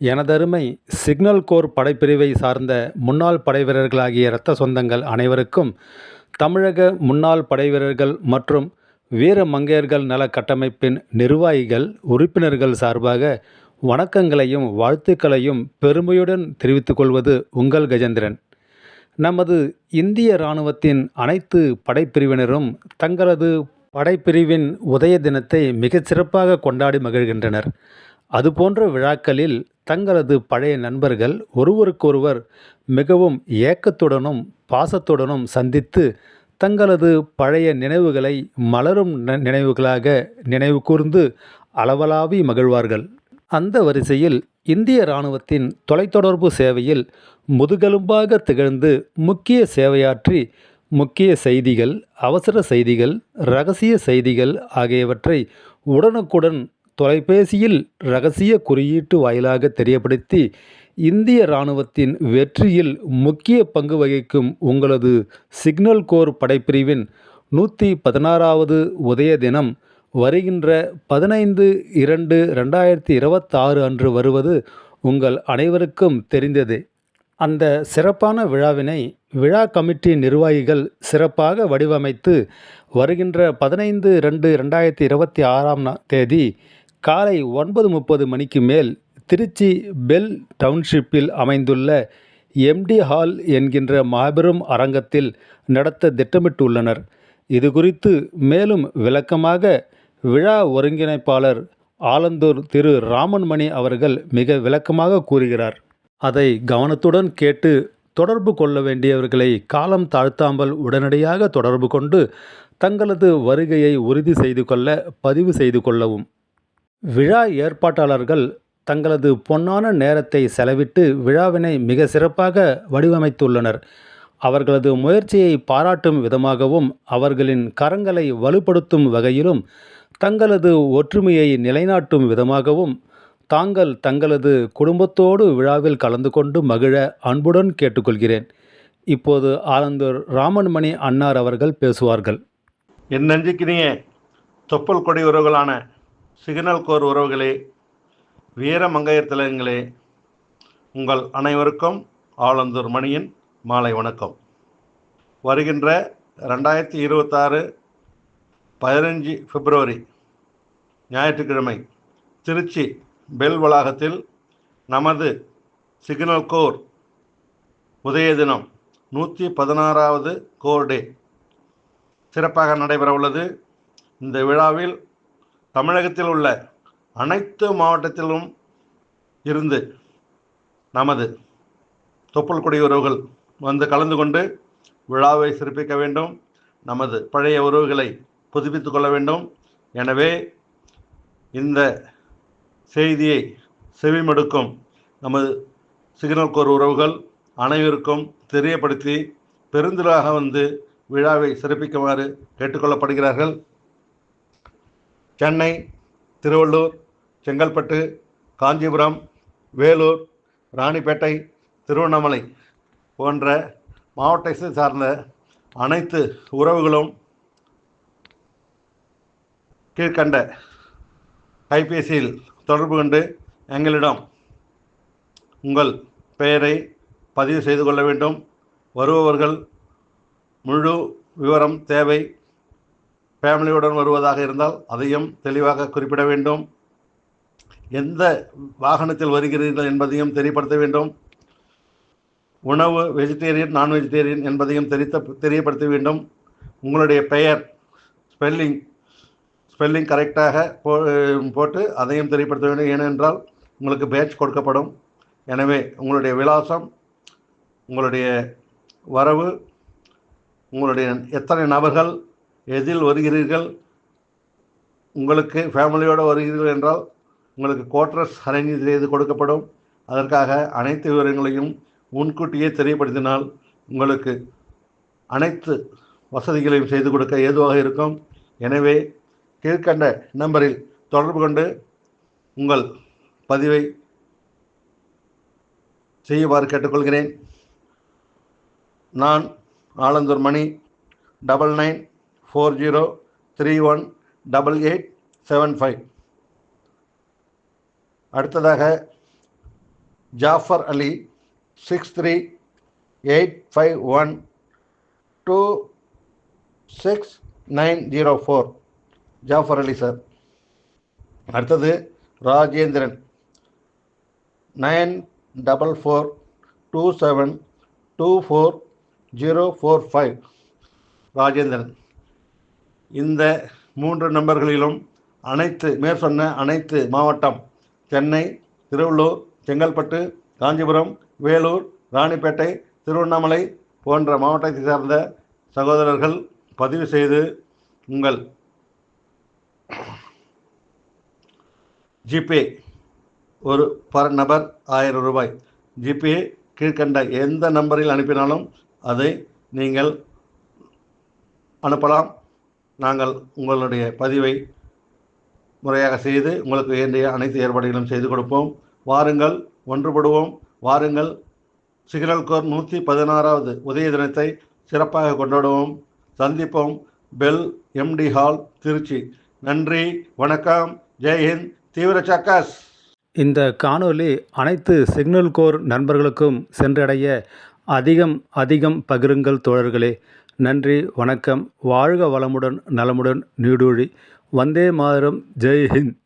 எனதருமை signal core படைப்பிரிவை சார்ந்த முன்னாள் படைவீரர்களாகிய இரத்த சொந்தங்கள் அனைவருக்கும் தமிழக முன்னாள் படைவீரர்கள் மற்றும் வீர மங்கையர்கள் நல கட்டமைப்பின் நிர்வாகிகள் உறுப்பினர்கள் சார்பாக வணக்கங்களையும் வாழ்த்துக்களையும் பெருமையுடன் தெரிவித்துக் கொள்வது உங்கள் கஜேந்திரன். நமது இந்திய இராணுவத்தின் அனைத்து படைப்பிரிவினரும் தங்களது படைப்பிரிவின் உதய தினத்தை மிகச்சிறப்பாக கொண்டாடி மகிழ்கின்றனர். அதுபோன்ற விழாக்களில் தங்களது பழைய நண்பர்கள் ஒருவருக்கொருவர் மிகவும் ஏக்கத்துடனும் பாசத்துடனும் சந்தித்து தங்களது பழைய நினைவுகளை மலரும் நினைவுகளாக நினைவு கூர்ந்து அளவலாவி மகிழ்வார்கள். அந்த வரிசையில் இந்திய இராணுவத்தின் தொலைத்தொடர்பு சேவையில் முதுகெலும்பாக திகழ்ந்து முக்கிய சேவையாற்றி முக்கிய செய்திகள் அவசர செய்திகள் ரகசிய செய்திகள் ஆகியவற்றை உடனுக்குடன் தொலைபேசியில் ரகசிய குறியீட்டு வாயிலாக தெரியப்படுத்தி இந்திய இராணுவத்தின் வெற்றியில் முக்கிய பங்கு வகிக்கும் உங்களது சிக்னல் கோர் படைப்பிரிவின் நூற்றி பதினாறாவது உதய தினம் வருகின்ற பதினைந்து இரண்டு ரெண்டாயிரத்தி இருபத்தாறு அன்று வருவது உங்கள் அனைவருக்கும் தெரிந்ததே. அந்த சிறப்பான விழாவினை விழா கமிட்டி நிர்வாகிகள் சிறப்பாக வடிவமைத்து வருகின்ற பதினைந்து ரெண்டு ரெண்டாயிரத்தி இருபத்தி ஆறாம் தேதி காலை ஒன்பது முப்பது மணிக்கு மேல் திருச்சி பெல் டவுன்ஷிப்பில் அமைந்துள்ள எம்டி ஹால் என்கின்ற மாபெரும் அரங்கத்தில் நடத்த திட்டமிட்டுள்ளனர். இது குறித்து மேலும் விளக்கமாக விழா ஒருங்கிணைப்பாளர் ஆலந்தூர் திரு ராமன்மணி அவர்கள் மிக விளக்கமாக கூறுகிறார். அதை கவனத்துடன் கேட்டு தொடர்பு கொள்ள வேண்டியவர்களை காலம் தாழ்த்தாமல் உடனடியாக தொடர்பு கொண்டு தங்களது வருகையை உறுதி செய்து கொள்ள பதிவு செய்து கொள்ளவும். விழா ஏற்பாட்டாளர்கள் தங்களது பொன்னான நேரத்தை செலவிட்டு விழாவினை மிக சிறப்பாக வடிவமைத்துள்ளனர். அவர்களது முயற்சியை பாராட்டும் விதமாகவும் அவர்களின் கரங்களை வலுப்படுத்தும் வகையிலும் தங்களது ஒற்றுமையை நிலைநாட்டும் விதமாகவும் தாங்கள் தங்களது குடும்பத்தோடு விழாவில் கலந்து கொண்டு மகிழ அன்புடன் கேட்டுக்கொள்கிறேன். இப்போது ஆலந்தூர் ராமன்மணி அன்னார் அவர்கள் பேசுவார்கள். என் நஞ்சிக்கிறீங்க தொப்பல் கொடி உறவுகளான சிக்னல் கோர் உறவுகளே வீர மங்கையர் திலகங்களே உங்கள் அனைவருக்கும் ஆலந்தூர் மணியின் மாலை வணக்கம். வருகின்ற ரெண்டாயிரத்தி இருபத்தாறு பதினஞ்சு பிப்ரவரி ஞாயிற்றுக்கிழமை திருச்சி பெல் வளாகத்தில் நமது சிக்னல் கோர் உதய தினம் நூற்றி பதினாறாவது கோர் டே சிறப்பாக நடைபெற உள்ளது இந்த விழாவில் தமிழகத்தில் உள்ள அனைத்து மாவட்டத்திலும் இருந்து நமது தொப்புள் கொடி உறவுகள் வந்து கலந்து கொண்டு விழாவை சிறப்பிக்க வேண்டும். நமது பழைய உறவுகளை புதுப்பித்து கொள்ள வேண்டும். எனவே இந்த செய்தியை செவிமடுக்கும் நமது சிக்னல் கோர் உறவுகள் அனைவருக்கும் தெரியப்படுத்தி பெருந்திராக வந்து விழாவை சிறப்பிக்குமாறு கேட்டுக்கொள்ளப்படுகிறார்கள். சென்னை திருவள்ளூர் செங்கல்பட்டு காஞ்சிபுரம் வேலூர் ராணிப்பேட்டை திருவண்ணாமலை போன்ற மாவட்டத்தை சார்ந்த அனைத்து உறவுகளும் கீழ்கண்ட கைபேசியில் தொடர்பு கொண்டு எங்களிடம் உங்கள் பெயரை பதிவு செய்து கொள்ள வேண்டும். வருபவர்கள் முழு விவரம் தேவை ஃபேமிலியுடன் வருவதாக இருந்தால் அதையும் தெளிவாக குறிப்பிட வேண்டும். எந்த வாகனத்தில் வருகிறீர்கள் என்பதையும் தெரியப்படுத்த வேண்டும். உணவு வெஜிடேரியன் நான் வெஜிடேரியன் என்பதையும் தெரித்த தெரியப்படுத்த வேண்டும். உங்களுடைய பெயர் ஸ்பெல்லிங் ஸ்பெல்லிங் கரெக்டாக போ போட்டு அதையும் தெரியப்படுத்த வேண்டும். ஏனென்றால் உங்களுக்கு பேட்ச் கொடுக்கப்படும். எனவே உங்களுடைய விலாசம் உங்களுடைய வரவு உங்களுடைய எத்தனை நபர்கள் எதில் வருகிறீர்கள்? உங்களுக்கு ஃபேமிலியோடு வருகிறீர்கள் என்றால் உங்களுக்கு கோட்ரஸ் அரேஞ்ச் செய்து கொடுக்கப்படும். அதற்காக அனைத்து விவரங்களையும் முன்கூட்டியே தெரியப்படுத்தினால் உங்களுக்கு அனைத்து வசதிகளையும் செய்து கொடுக்க ஏதுவாக இருக்கும். எனவே கீழ்கண்ட நம்பரில் தொடர்பு கொண்டு உங்கள் பதிவை செய்யுமாறு கேட்டுக்கொள்கிறேன். நான் Alandur Mani double nine four zero three one double eight seven five அடுத்ததாக Jafar Ali six three eight five one two six nine zero four Jafar Ali sir. அடுத்தது Rajendran nine double four two seven two four zero four five Rajendran. இந்த மூன்று நம்பர்களிலும் அனைத்து மேற்சொன்ன அனைத்து மாவட்டம் சென்னை திருவள்ளூர் செங்கல்பட்டு காஞ்சிபுரம் வேலூர் ராணிப்பேட்டை திருவண்ணாமலை போன்ற மாவட்டத்தை சார்ந்த சகோதரர்கள் பதிவு செய்து உங்கள் ஜிபே ஒரு பர் நபர் ஆயிரம் ரூபாய். ஜிபே கீழ்கண்ட எந்த நம்பரில் அனுப்பினாலும் அதை நீங்கள் அனுப்பலாம். நாங்கள் உங்களுடைய பதிவை முறையாக செய்து உங்களுக்கு வேண்டிய அனைத்து ஏற்பாடுகளும் செய்து கொடுப்போம். வாருங்கள் ஒன்றுபடுவோம். வாருங்கள். சிக்னல் கோர் நூற்றி பதினாறாவது உதய தினத்தை சிறப்பாக கொண்டாடுவோம். சந்திப்போம். BHEL MD hall Trichy. நன்றி வணக்கம். ஜெய்ஹிந்த் தீவிர சக்காஸ் இந்த காணொலி அனைத்து சிக்னல் கோர் நண்பர்களுக்கும் சென்றடைய அதிகம் அதிகம் பகிருங்கள் தோழர்களே. நன்றி வணக்கம். வாழ்க வளமுடன் நலமுடன் நீடூழி. வந்தே மாதரம். ஜெய் ஹிந்த்.